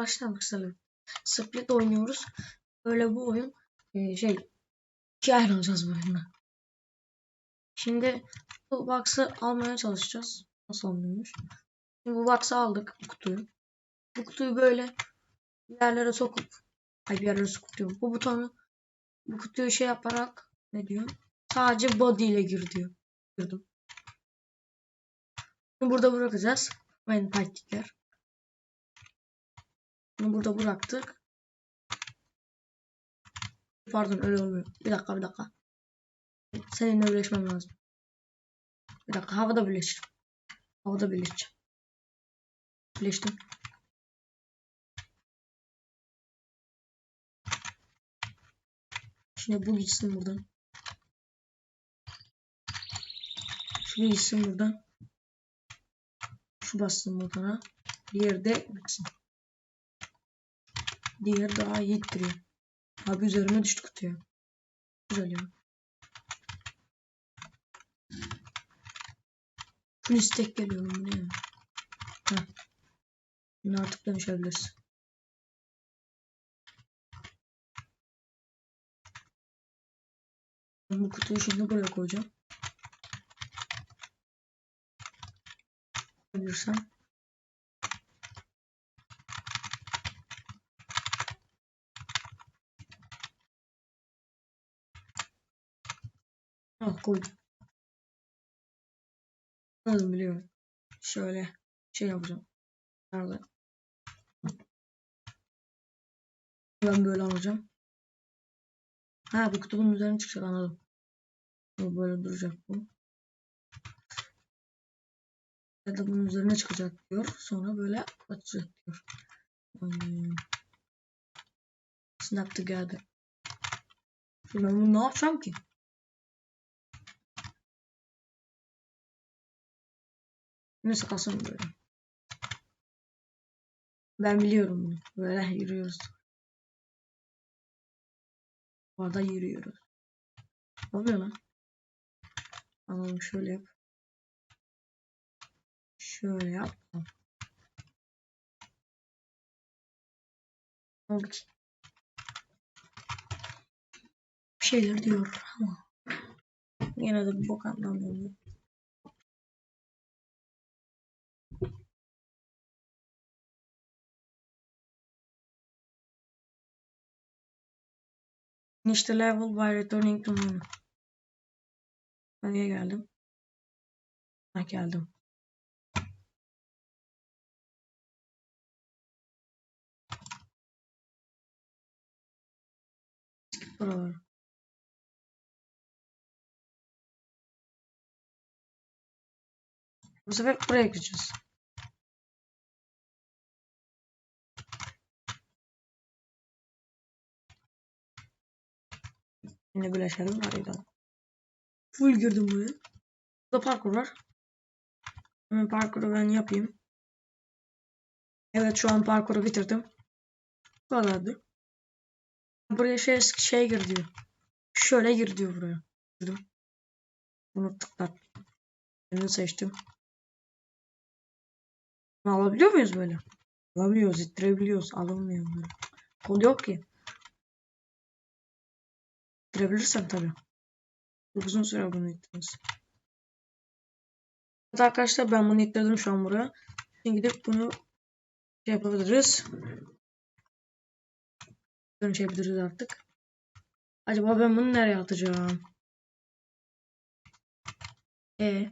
Merhaba arkadaşlar. Split oynuyoruz. Böyle bu oyun e, şey iki ayrı alacağız bu oyunda. Şimdi bu box'ı almaya çalışacağız. Nasıl alınıyormuş? Şimdi bu box'ı aldık bu kutuyu. Bu kutuyu böyle bir yerlere sokup ay bir yerlere sokup diyorum. Bu butonu bu kutuyu şey yaparak ne diyor? Sadece body ile gir diyor. Girdim. Burada bırakacağız. Ben taktikler. Bunu burada bıraktık. Pardon öyle olmuyor. Bir dakika bir dakika. Seninle birleşmem lazım. Bir dakika havada birleşir. Havada birleşeceğim. Birleştim. Şimdi bu gitsin buradan. Şu gitsin buradan. Şu bassın butona. Diğeri de gitsin. Diğer daha iyi ittiriyor. Abi üzerime düştü kutuya. Güzel ya. Full istek geliyor bu ne ya? Heh. Şimdi artık dönüşebiliriz. Ben bu kutuyu şimdi buraya koyacağım. Bilirsem. Ah koydum. Anladım biliyorum. Şöyle şey yapacağım. Nerede? Ben böyle alacağım. Ha bu kutunun üzerine çıkacak anladım. Böyle duracak bu. Ya da bunun üzerine çıkacak diyor. Sonra böyle açacak diyor. Hmm. Snap together. Şimdi ben bunu ne yapacağım ki? Kalsın böyle. Ben biliyorum bunu. Böyle yürüyoruz. Orada yürüyoruz. Ne oluyor lan? Anladım şöyle yap. Şöyle yap. Ne? Bir şeyler diyor ama yine de bir bok anlamıyorum. Finish the level by returning to menu. Nereye geldim? Ha geldim. Buralar. Bu sefer buraya gideceğiz. Yine güleşelim harbiden. Full girdim buraya. Burada parkur var. Hemen parkuru ben yapayım. Evet şu an parkuru bitirdim. Bu kadardı. Buraya şey, şey gir diyor. Şöyle gir diyor buraya. Girdim. Bunu tıklat. Bunu seçtim. Bunu alabiliyor muyuz böyle? Alabiliyoruz, ittirebiliyoruz. Alınmıyor böyle. Kol yok ki. İttirebilirsem tabii. Çok uzun süre bunu ittiriyoruz. Evet arkadaşlar ben bunu ittirdim şu an buraya. Şimdi gidip bunu şey yapabiliriz. Dönüşebiliriz artık. Acaba ben bunu nereye atacağım? E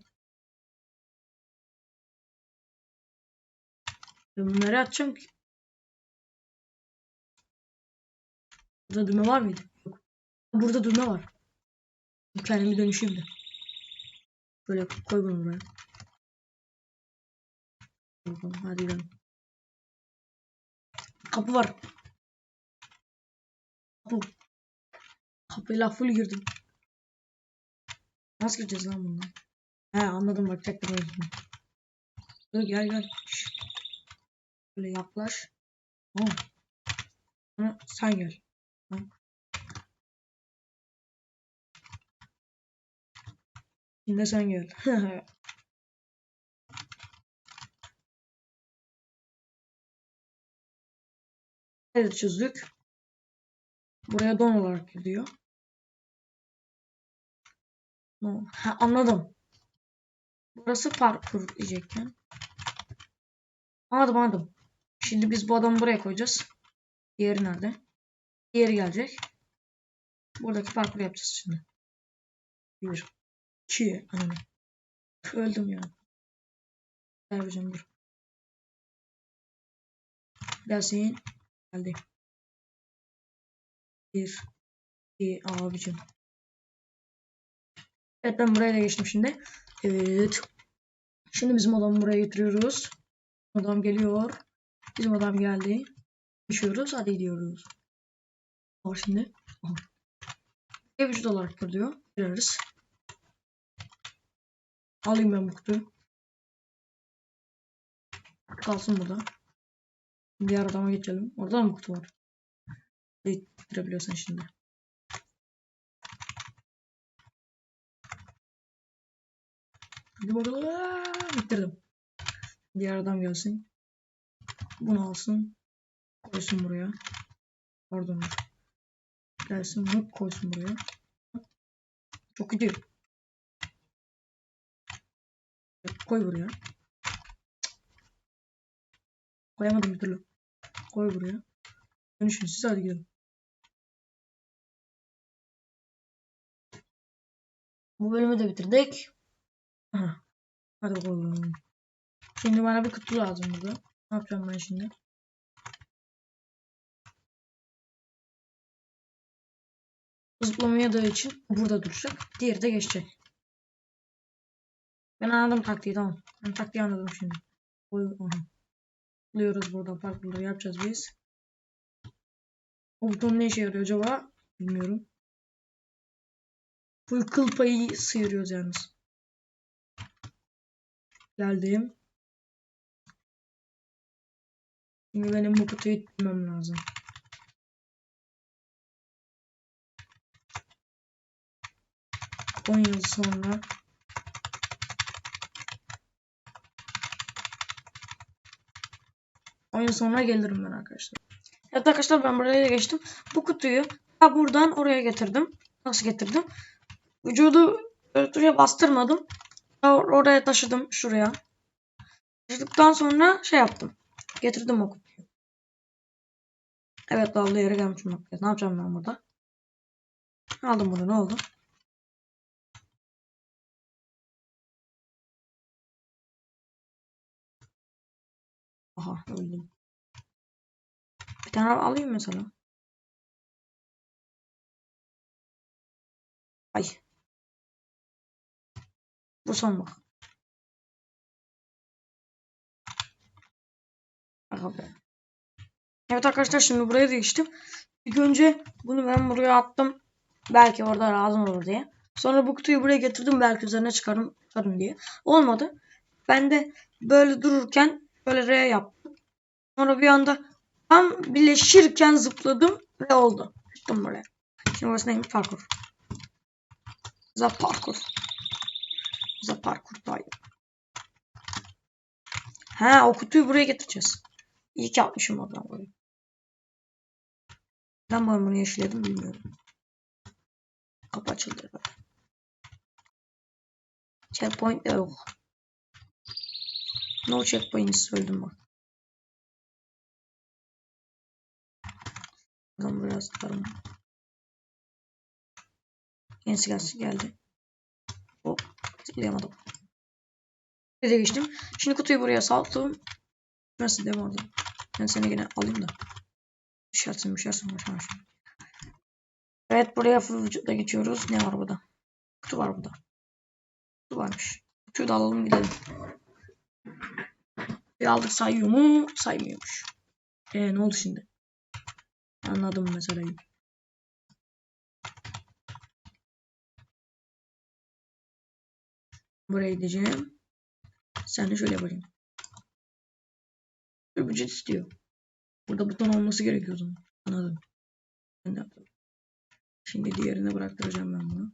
bunu nereye atacağım ki? Burada düğme var mıydı? Burada düğme var. Kendimi dönüşeyim de. Böyle koy bunu buraya. Hadi gidelim. Kapı var. Kapı. Kapıyla full girdim. Nasıl gireceğiz lan bundan? He anladım bak çektim özünü. Dur gel gel. Böyle yaklaş. Tamam. Sen gel. Ha. Şimdi sen gel. Evet çözdük. Buraya don olarak gidiyor. No. Ha, anladım. Burası parkur diyecekken. Anladım anladım. Şimdi biz bu adamı buraya koyacağız. Diğeri nerede? Diğeri gelecek. Buradaki parkuru yapacağız şimdi. Bir. İki. Anladım. Öldüm ya. Gel hocam dur. Gelsin. Geldi. Bir. iki. Abicim. Evet ben buraya da geçtim şimdi. Evet. Şimdi bizim adamı buraya getiriyoruz. Adam geliyor. Bizim adam geldi. Düşüyoruz. Hadi gidiyoruz. Var şimdi. Aha. Ev vücut olarak diyor. Gireriz. Alayım ben bu kutuyu. Kalsın burada. Diğer adama geçelim. Orada da mı kutu var? Bitirebiliyorsun şimdi. Hadi Bitirdim. Diğer adam gelsin. Bunu alsın. Koysun buraya. Pardon. Gelsin bunu koysun buraya. Çok iyi. Koy buraya. Koyamadım bir türlü. Koy buraya. Dönüşün siz hadi gidelim. Bu bölümü de bitirdik. Aha. Hadi bakalım. Şimdi bana bir kutu lazım burada. Ne yapacağım ben şimdi? Zıplamaya için burada duracak. Diğeri de geçecek. Ben anladım taktiği tamam. Ben taktiği anladım şimdi. Oy, aha. Buluyoruz burada farklıları yapacağız biz. O buton ne işe yarıyor acaba? Bilmiyorum. Bu kıl payı sıyırıyoruz yalnız. Geldim. Şimdi benim bu kutuyu itmem lazım. On yıl sonra On yıl sonra gelirim ben arkadaşlar. Evet arkadaşlar ben buraya geçtim. Bu kutuyu ha buradan oraya getirdim. Nasıl getirdim? Vücudu örtüye bastırmadım. Or- Oraya taşıdım şuraya. Taşıdıktan sonra şey yaptım. Getirdim o kutuyu. Evet dallı yere gelmişim. Ne yapacağım ben burada? Aldım bunu ne oldu? Aha öldüm. Bir tane alayım mesela. Ay. Bu son bak. Aga be. Evet arkadaşlar şimdi buraya değiştim. İlk önce bunu ben buraya attım. Belki orada lazım olur diye. Sonra bu kutuyu buraya getirdim. Belki üzerine çıkarım, çıkarım diye. Olmadı. Ben de böyle dururken böyle R yaptım. Sonra bir anda tam birleşirken zıpladım ve oldu. Çıktım buraya. Şimdi burası neymiş? Parkur. Za parkur. Za parkur dayı. Ha o kutuyu buraya getireceğiz. İyi ki yapmışım oradan burayı. Ben ben bunu yeşilledim bilmiyorum. Kapı açıldı. Checkpoint yok. No checkpoint söyledim bak. Buradan buraya sıkarım. Yenisi gelsin geldi. Hop. Tıklayamadım. Bir de geçtim. Şimdi kutuyu buraya saldım. Nasıl mi orada? Ben seni yine alayım da. Düşersin düşersin. düşersin. Evet buraya full vücutla geçiyoruz. Ne var burada? Kutu var burada. Kutu varmış. Kutuyu da alalım gidelim. Bir aldık sayıyor mu? Saymıyormuş. Eee ne oldu şimdi? Anladım meseleyi. Buraya gideceğim. Sen de şöyle yapayım. Bir istiyor. Burada buton olması gerekiyor o zaman. Anladım. Ben de yaptım. Şimdi diğerine bıraktıracağım ben bunu.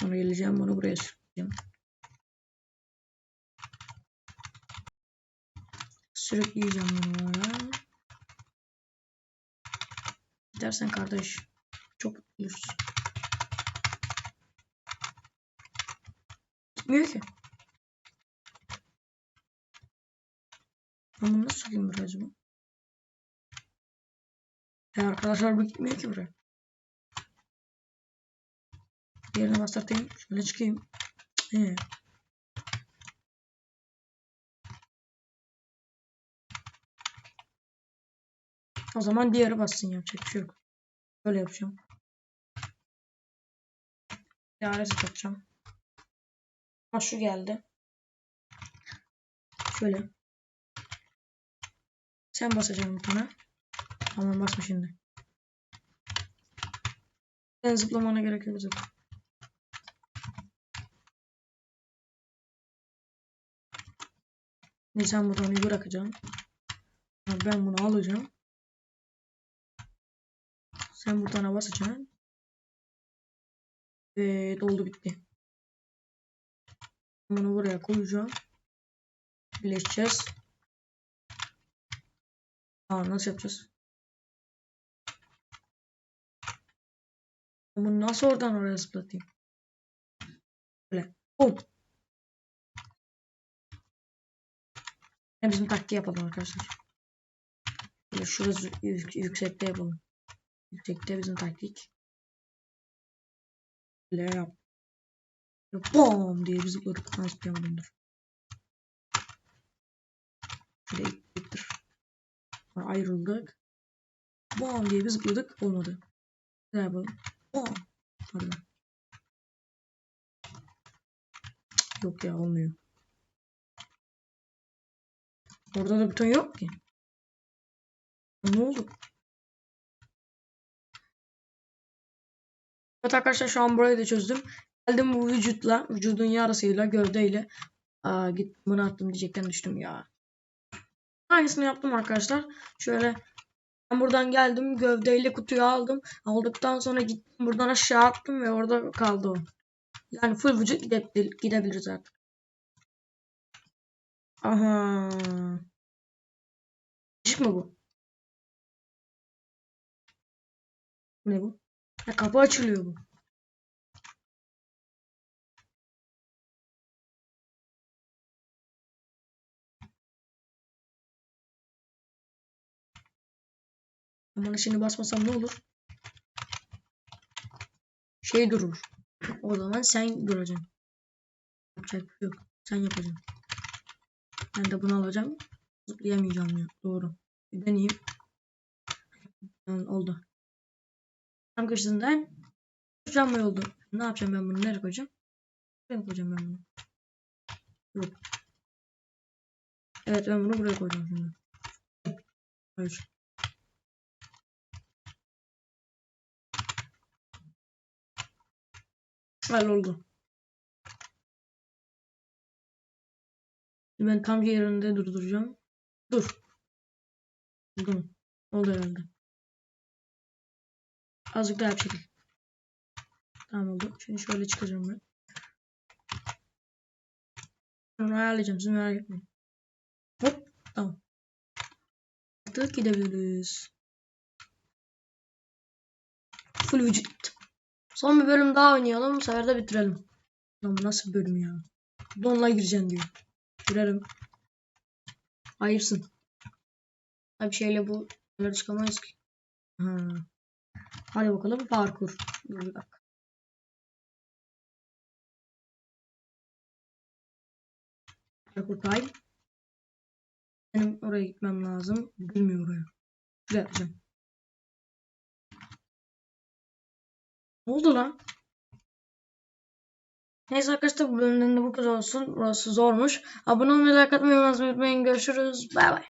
Sonra geleceğim bunu buraya sürükleyeceğim. Sürükleyeceğim bunu buraya. bitersen kardeş. Çok mutluyuz. Gitmiyor ki. Ben bunu nasıl sokayım buraya acaba? Ya arkadaşlar bu gitmiyor ki buraya. Yerine bastırtayım. Şöyle çıkayım. Ee. O zaman diğeri bassın yapacak bir şey yok. Böyle yapacağım. Diğer yapacağım. Ha şu geldi. Şöyle. Sen basacaksın tane. Tamam basma şimdi. Sen zıplamana gerek yok zıpla. Ne sen buradan bırakacaksın. Ben bunu alacağım. Sen buradan basacaksın. Ve doldu bitti. Bunu buraya koyacağım. Birleşeceğiz. Aa nasıl yapacağız? Bunu nasıl oradan oraya zıplatayım? Böyle. Bum. Yani bizim taktiği yapalım arkadaşlar. Şurası yük yüksekte yapalım. Yüksekte bizim taktik. Böyle yap. Bom diye zıpladık. Nasıl yapalımdır. Şöyle ittir. Ayrıldık. Bom diye bir zıpladık. Olmadı. Ne yapalım? Bom. Pardon. Yok ya olmuyor. Orada da buton yok ki. Ne oldu? Evet arkadaşlar şu an burayı da çözdüm. Geldim bu vücutla, vücudun yarısıyla, gövdeyle. Aa, git bunu attım diyecekten düştüm ya. Aynısını yaptım arkadaşlar. Şöyle ben buradan geldim gövdeyle kutuyu aldım. Aldıktan sonra gittim buradan aşağı attım ve orada kaldı o. Yani full vücut gidebilir, gidebiliriz artık. Aha. Işık mı bu? Ne bu? Ha, kapı açılıyor bu. Ama şimdi basmasam ne olur? Şey durur. O zaman sen duracaksın. Yapacak bir şey yok. Sen yapacaksın. Ben de bunu alacağım. Zıplayamayacağım ya. Doğru. Bir deneyeyim. Oldu. Tam köşesinden travma oldu. Ne yapacağım ben bunu? Nereye koyacağım? Nereye koyacağım ben bunu? Yok. Evet ben bunu buraya koyacağım şimdi. Hayır. Hal oldu. Ben tam yerinde durduracağım. Dur. Oldu mu? Oldu herhalde. Azıcık daha çekil. Tamam oldu. Şimdi şöyle çıkacağım ben. Onu ayarlayacağım. Siz merak etmeyin. Hop. Tamam. Artık gidebiliriz. Full vücut. Son bir bölüm daha oynayalım. Bu sefer de bitirelim. Lan bu nasıl bölüm ya? Donla gireceksin diyor. Girerim. Hayırsın. Tabi şeyle bu çıkamayız ki. Ha. Hadi bakalım parkur. Bir dakika. Parkur time. Benim oraya gitmem lazım. Bilmiyor oraya. Şuraya yapacağım. Ne oldu lan? Neyse arkadaşlar bu bölümden de bu kadar olsun. Burası zormuş. Abone olmayı, like atmayı unutmayın. Görüşürüz. Bay bay.